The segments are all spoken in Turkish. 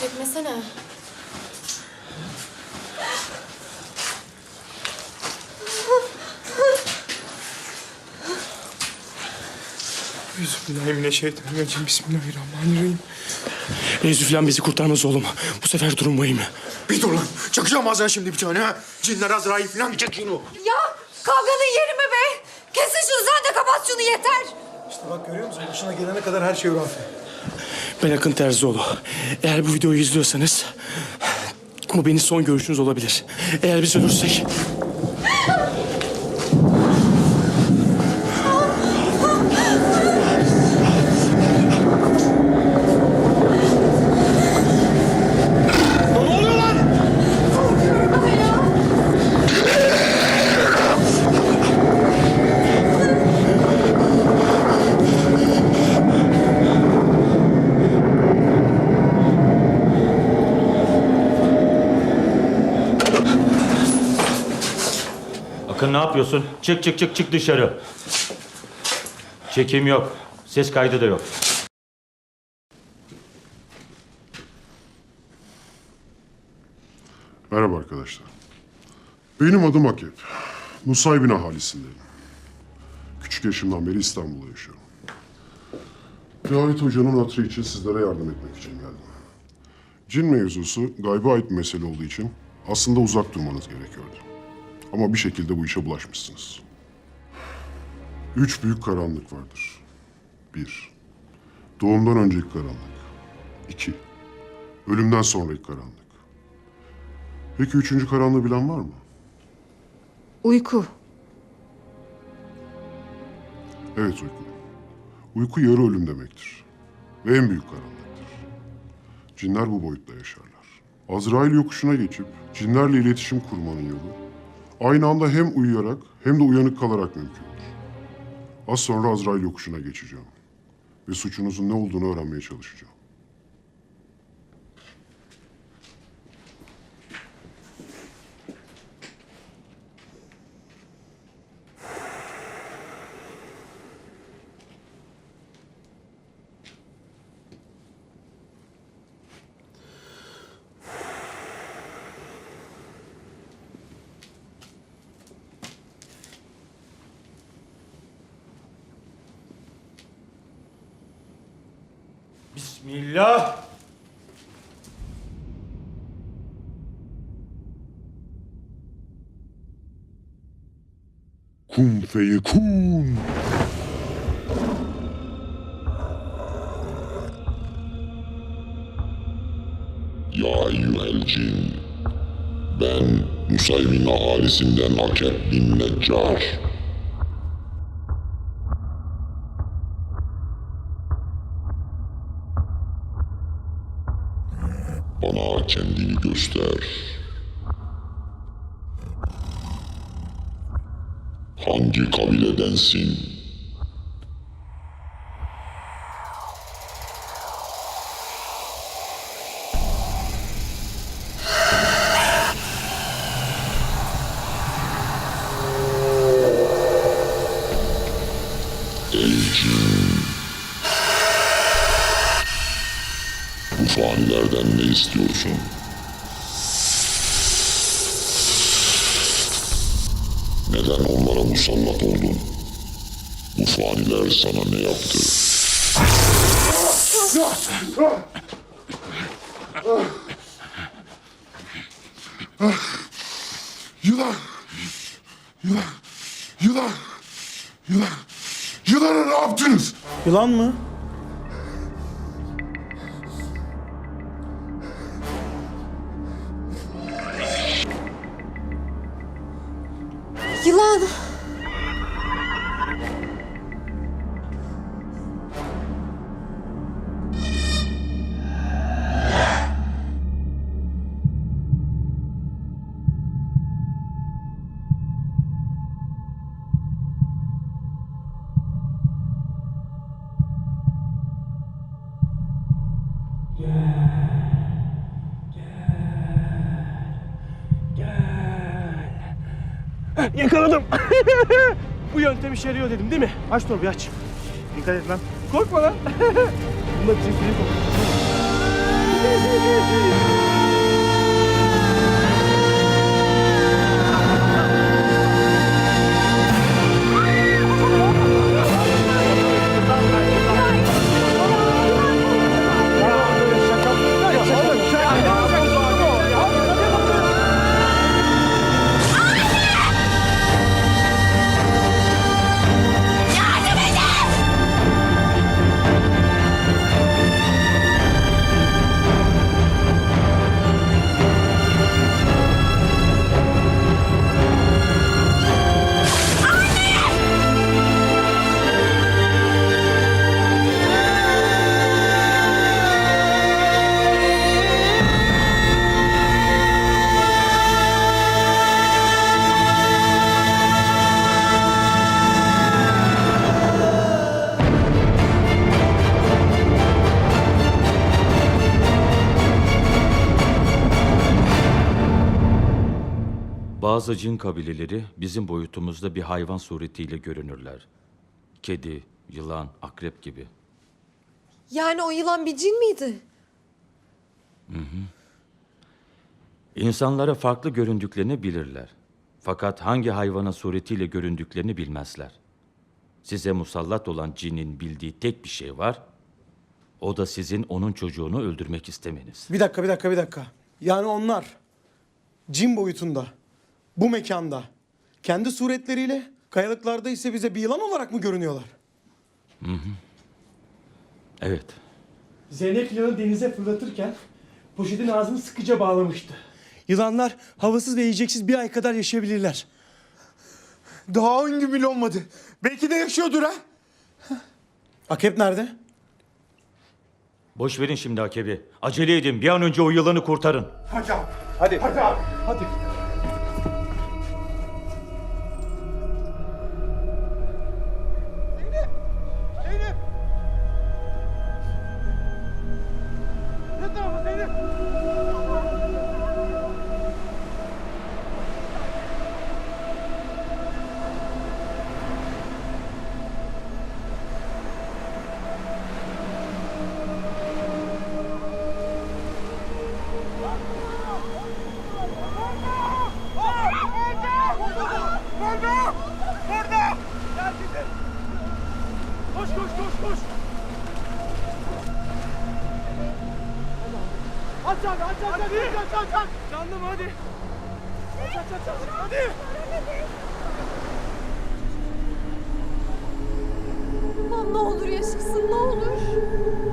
Çekmesene. Bismillahirrahmanirrahim. Bismillahirrahmanirrahim. Rezüflen bizi kurtarmaz oğlum. Bu sefer durum vahim. Bir dur lan. Çakacağım ağzına şimdi bir tane ha. Cinler Azrail falan çek şunu. Ya kavganın yeri mi be? Kesin şunu sen de kapat şunu yeter. İşte bak görüyor musun? Başına gelene kadar her şey hurafe. Ben Akın Terzioğlu. Eğer bu videoyu izliyorsanız... Bu benim son görüşünüz olabilir. Eğer biz ölürsek... yapıyorsun? Çık çık çık çık dışarı. Çekim yok. Ses kaydı da yok. Merhaba arkadaşlar. Benim adım Akep. Nusaybin ahalisindeyim. Küçük yaşımdan beri İstanbul'da yaşıyorum. Cavit Hoca'nın hatırı için sizlere yardım etmek için geldim. Cin mevzusu gayba ait mesele olduğu için aslında uzak durmanız gerekiyordu. Ama bir şekilde bu işe bulaşmışsınız. Üç büyük karanlık vardır. Bir, doğumdan önceki karanlık. İki, ölümden sonraki karanlık. Peki üçüncü karanlığı bilen var mı? Uyku. Evet uyku. Uyku yarı ölüm demektir. Ve en büyük karanlıktır. Cinler bu boyutta yaşarlar. Azrail yokuşuna geçip cinlerle iletişim kurmanın yolu aynı anda hem uyuyarak hem de uyanık kalarak mümkündür. Az sonra Azrail yokuşuna geçeceğim. Ve suçunuzun ne olduğunu öğrenmeye çalışacağım. Bismillah. Kun feyekun. Ya eyyühel cin. Ben Nusaybin ahalisinden Akep bin Neccar. Bana kendini göster. Hangi kabiledensin? Ey cin! Bu fanilerden ne istiyorsun? Neden onlara musallat oldun? Bu faniler sana ne yaptı? Yılan! Yılan! Yılan! Yılan! Yılana ne yaptınız? Yılan mı? Yakaladım. Bu yöntem işe yarıyor dedim değil mi? Aç torbayı aç. Dikkat et lan. Korkma lan. Bunlar bizim Bazı cin kabileleri bizim boyutumuzda bir hayvan suretiyle görünürler. Kedi, yılan, akrep gibi. Yani o yılan bir cin miydi? İnsanlara farklı göründüklerini bilirler. Fakat hangi hayvana suretiyle göründüklerini bilmezler. Size musallat olan cinin bildiği tek bir şey var. O da sizin onun çocuğunu öldürmek istemeniz. Bir dakika bir dakika bir dakika. Yani onlar cin boyutunda, bu mekanda, kendi suretleriyle kayalıklarda ise bize bir yılan olarak mı görünüyorlar? Evet. Zeynep yılanı denize fırlatırken poşetin ağzını sıkıca bağlamıştı. Yılanlar havasız ve yiyeceksiz bir ay kadar yaşayabilirler. Daha on gün bile olmadı. Belki de yaşıyordur ha. Akrep nerede? Boş verin şimdi Akebi. Acele edin. Bir an önce o yılanı kurtarın. Hadi abi. Hadi. Hadi abi. Hadi. Lan ne olur yaşasın ne olur.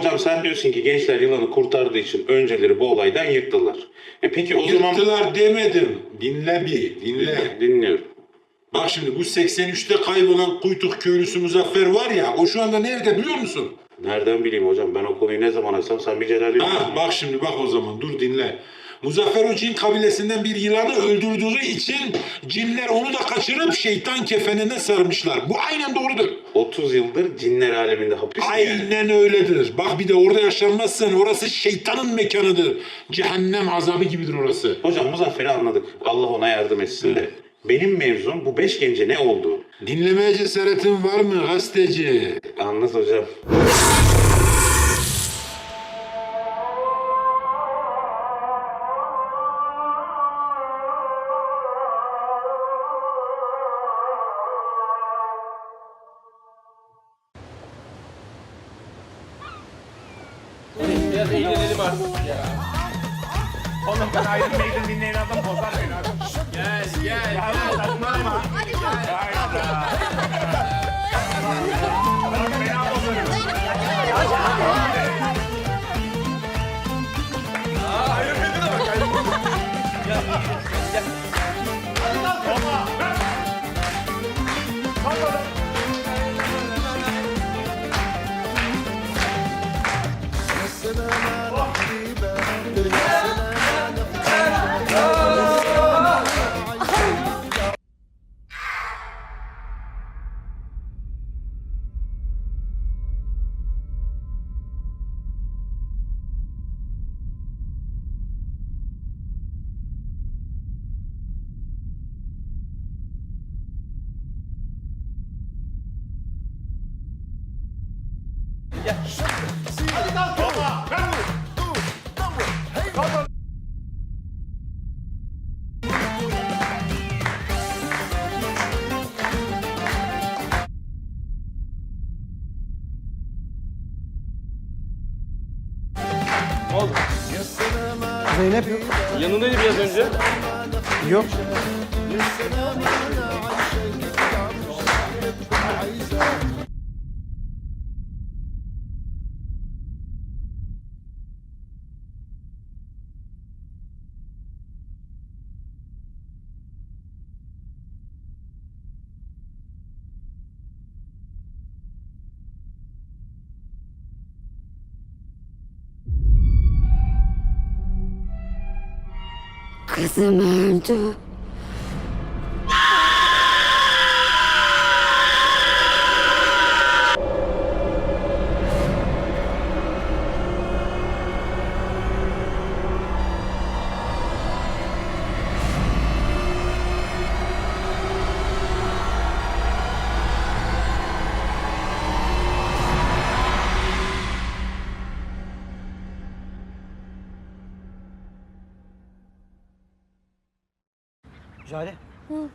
Hocam sen diyorsun ki gençler yılanı kurtardığı için önceleri bu olaydan yırttılar. E peki o zaman... Yırttılar demedim. Dinle bir, dinle. Dinliyorum. Bak şimdi bu 83'te kaybolan Kuytuk köylüsü Muzaffer var ya, o şu anda nerede biliyor musun? Nereden bileyim hocam ben o konuyu ne zaman açsam sen bir Celal'i Ha, bak şimdi bak o zaman, dur dinle. Muzaffer cin kabilesinden bir yılanı öldürdüğü için cinler onu da kaçırıp şeytan kefenine sarmışlar. Bu aynen doğrudur. 30 yıldır cinler aleminde hapis mi yani? Aynen öyledir. Bak bir de orada yaşanmazsın. Orası şeytanın mekanıdır. Cehennem azabı gibidir orası. Hocam Muzaffer'i anladık. Allah ona yardım etsin de. Benim mevzum bu beş gence ne oldu? Dinlemeye cesaretin var mı gazeteci? Anlat hocam. Hayır, Megan dinleyen Zeynep yok. Yanındaydı biraz önce. Yok. Casamento.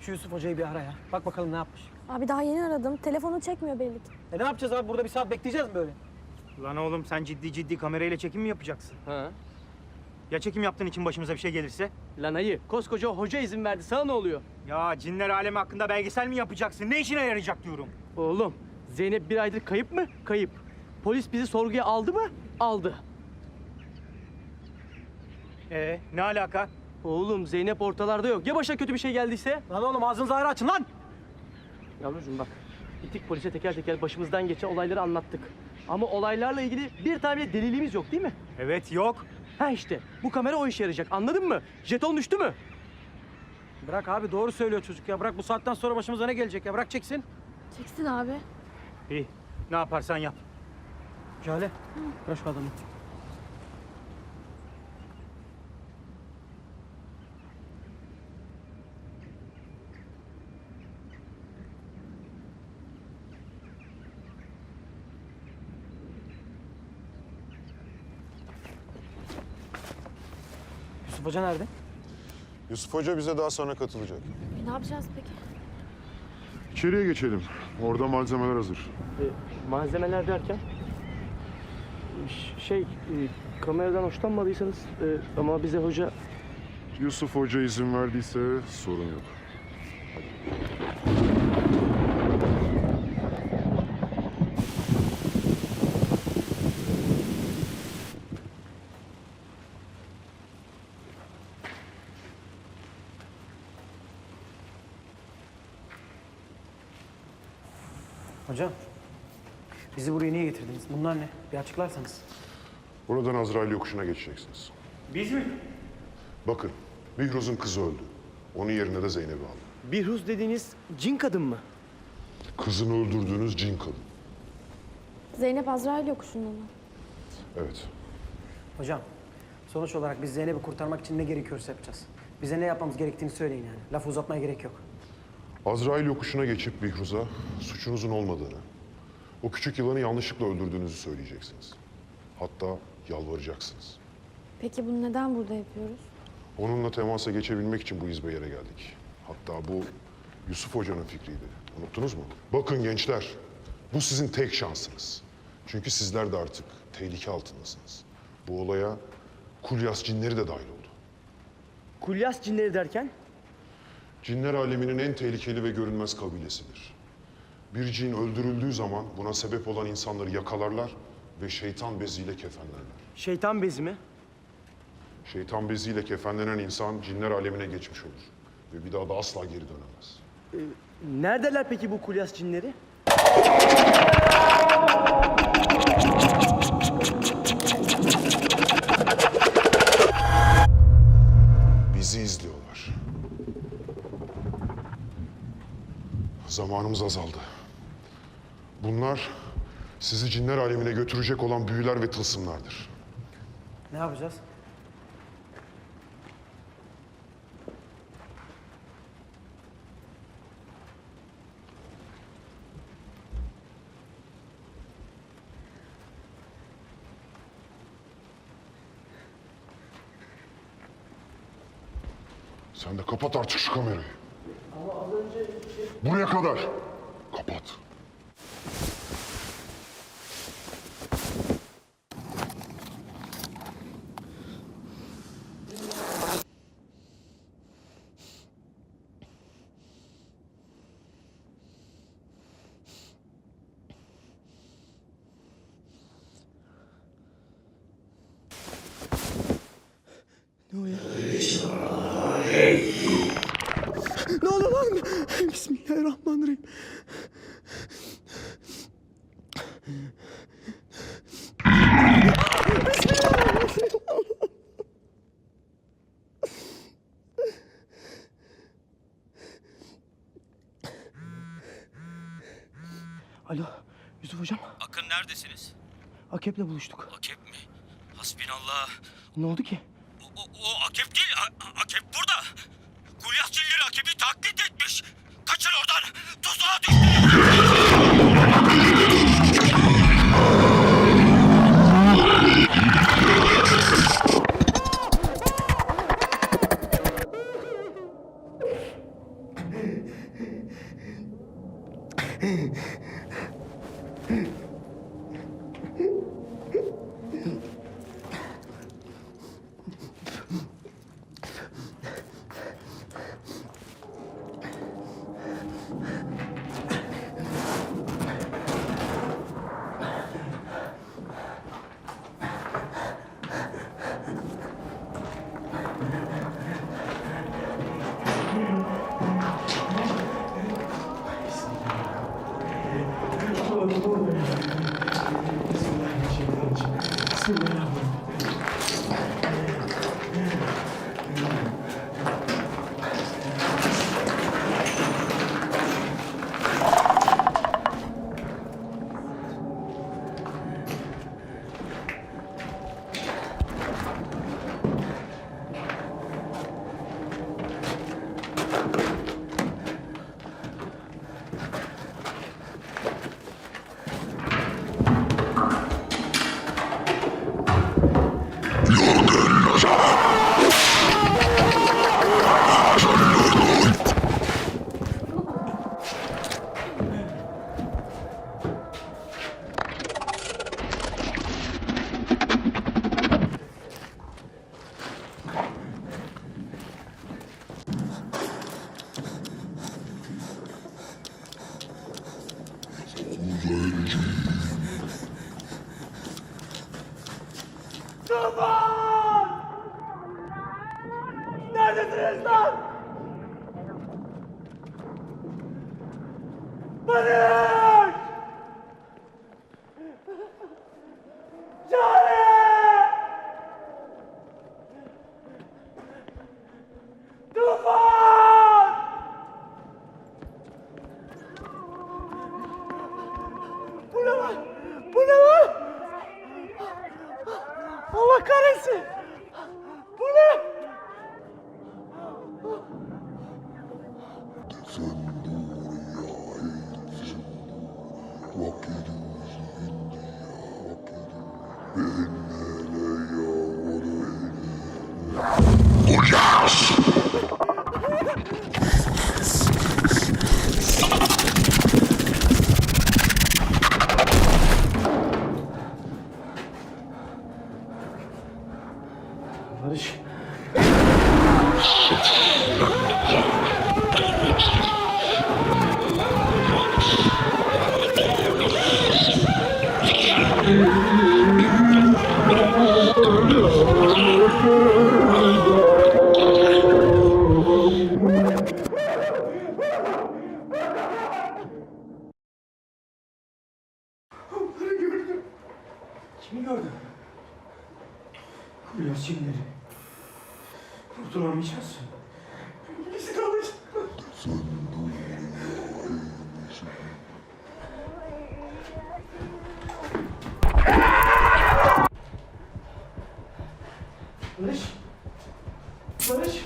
Şu Yusuf Hoca'yı bir ara ya. Bak bakalım ne yapmış. Abi daha yeni aradım. Telefonu çekmiyor belli ki. E ne yapacağız abi? Burada bir saat bekleyeceğiz mi böyle? Lan oğlum sen ciddi ciddi kamerayla çekim mi yapacaksın? Ha? Ya çekim yaptığın için başımıza bir şey gelirse? Lan ayı, koskoca hoca izin verdi. Sana ne oluyor? Ya cinler alemi hakkında belgesel mi yapacaksın? Ne işine yarayacak diyorum. Oğlum, Zeynep bir aydır kayıp mı? Kayıp. Polis bizi sorguya aldı mı? Aldı. Ee, ne alaka? Oğlum Zeynep ortalarda yok. Ya başına kötü bir şey geldiyse? Lan oğlum ağzınızı ayrı açın lan. Yavrucuğum bak, gittik polise teker teker başımızdan geçen olayları anlattık. Ama olaylarla ilgili bir tane bile delilimiz yok değil mi? Evet yok. Ha işte, bu kamera o işe yarayacak. Anladın mı? Jeton düştü mü? Bırak abi doğru söylüyor çocuk ya. Bırak bu saatten sonra başımıza ne gelecek ya. Bırak çeksin. Çeksin abi. İyi. Ne yaparsan yap. Jale. Bırak şu adamı. Yusuf Hoca nerede? Yusuf Hoca bize daha sonra katılacak. E, ne yapacağız peki? İçeriye geçelim. Orada malzemeler hazır. E, malzemeler derken? Ş- Şey, e, kameradan hoşlanmadıysanız e, ama bize hoca Yusuf Hoca izin verdiyse sorun yok. Hocam, bizi buraya niye getirdiniz? Bunlar ne? Bir açıklarsanız. Buradan Azrail yokuşuna geçeceksiniz. Biz mi? Bakın, Bihruz'un kızı öldü. Onun yerine de Zeynep'i aldı. Bihruz dediğiniz cin kadın mı? Kızını öldürdüğünüz cin kadın. Zeynep Azrail yokuşunda mı? Evet. Hocam, sonuç olarak biz Zeynep'i kurtarmak için ne gerekiyorsa yapacağız. Bize ne yapmamız gerektiğini söyleyin yani. Lafı uzatmaya gerek yok. Azrail yokuşuna geçip Bihruz'a suçunuzun olmadığını, o küçük yılanı yanlışlıkla öldürdüğünüzü söyleyeceksiniz. Hatta yalvaracaksınız. Peki bunu neden burada yapıyoruz? Onunla temasa geçebilmek için bu izbe yere geldik. Hatta bu Yusuf Hoca'nın fikriydi. Unuttunuz mu? Bakın gençler, bu sizin tek şansınız. Çünkü sizler de artık tehlike altındasınız. Bu olaya Kulyas cinleri de dahil oldu. Kulyas cinleri derken? Cinler aleminin en tehlikeli ve görünmez kabilesidir. Bir cin öldürüldüğü zaman buna sebep olan insanları yakalarlar ve şeytan beziyle kefenlerler. Şeytan bezi mi? Şeytan beziyle kefenlenen insan cinler alemine geçmiş olur. Ve bir daha da asla geri dönemez. Neredeler peki bu Kulyas cinleri? Zamanımız azaldı. Bunlar sizi cinler alemine götürecek olan büyüler ve tılsımlardır. Ne yapacağız? Sen de kapat artık şu kamerayı. Buraya kadar. Kapat. Ne oluyor lan? Bismillahirrahmanirrahim. Alo Yusuf hocam. Akın neredesiniz? Akep'le buluştuk. Akep mi? Hasbinallah. Ne oldu ki? O, o, o Akep değil. A- Akep burada. Kulyasçileri Akep'i taklit etmiş. Kaçın oradan. Tuzağa düştü. Massachusetts. Pois.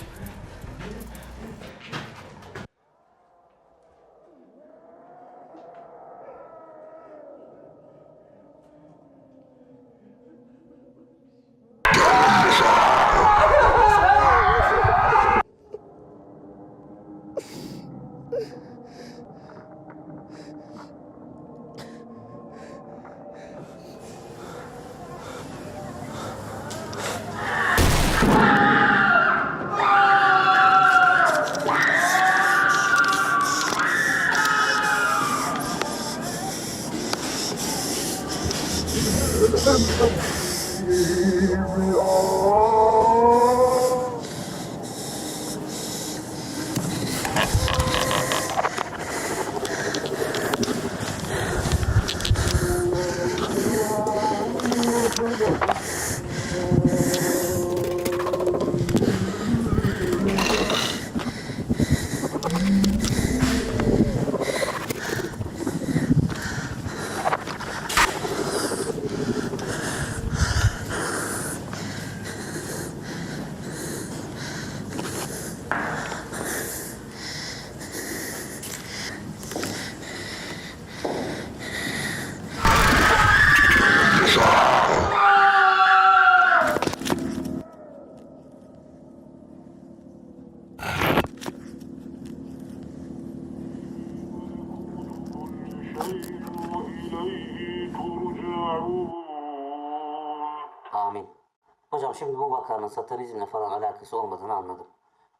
Şimdi bu vakanın satanizmle falan alakası olmadığını anladım.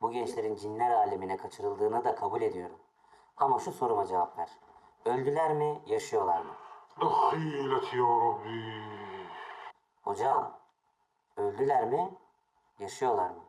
Bu gençlerin cinler alemine kaçırıldığını da kabul ediyorum. Ama şu soruma cevap ver. Öldüler mi, yaşıyorlar mı? Dahileti ya Rabbi. Hocam, öldüler mi, yaşıyorlar mı?